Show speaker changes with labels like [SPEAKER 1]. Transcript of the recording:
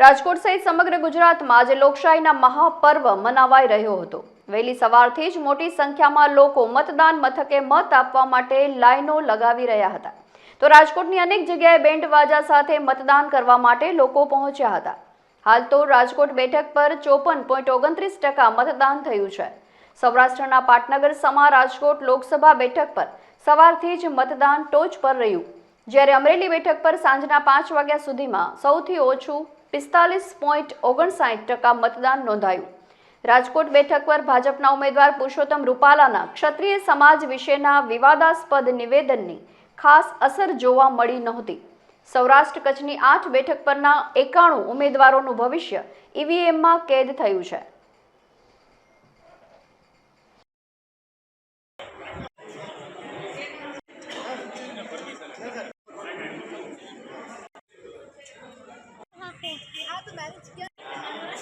[SPEAKER 1] રાજકોટ સહિત સમગ્ર ગુજરાતમાં આજે લોકશાહીના મહાપર્વ મનાવાઈ રહ્યો હતો. વહેલી સવારથી જ મોટી સંખ્યામાં લોકો મતદાન મથકે મત આપવા માટે લાઈનો લગાવી રહ્યા હતા. તો રાજકોટની અનેક જગ્યાએ બેન્ડ વાજા સાથે મતદાન કરવા માટે લોકો પહોંચ્યા હતા. હાલ તો રાજકોટ બેઠક પર ચોપન પોઈન્ટ ઓગણત્રીસ ટકા મતદાન થયું છે. સૌરાષ્ટ્રના પાટનગર સમા રાજકોટ લોકસભા બેઠક પર સવારથી જ મતદાન ટોચ પર રહ્યું. જ્યારે અમરેલી બેઠક પર સાંજના પાંચ વાગ્યા સુધીમાં સૌથી ઓછું પિસ્તાલીસ પોઈન્ટ ઓગણસાઠ ટકા મતદાન નોંધાયું. રાજકોટ બેઠક પર ભાજપના ઉમેદવાર પુરુષોત્તમ રૂપાલાના ક્ષત્રિય સમાજ વિશેના વિવાદાસ્પદ નિવેદનની ખાસ અસર જોવા મળી નહોતી. સૌરાષ્ટ્ર કચ્છની આઠ બેઠક પરના એકાણું ઉમેદવારોનું ભવિષ્ય ઈવીએમમાં કેદ થયું છે.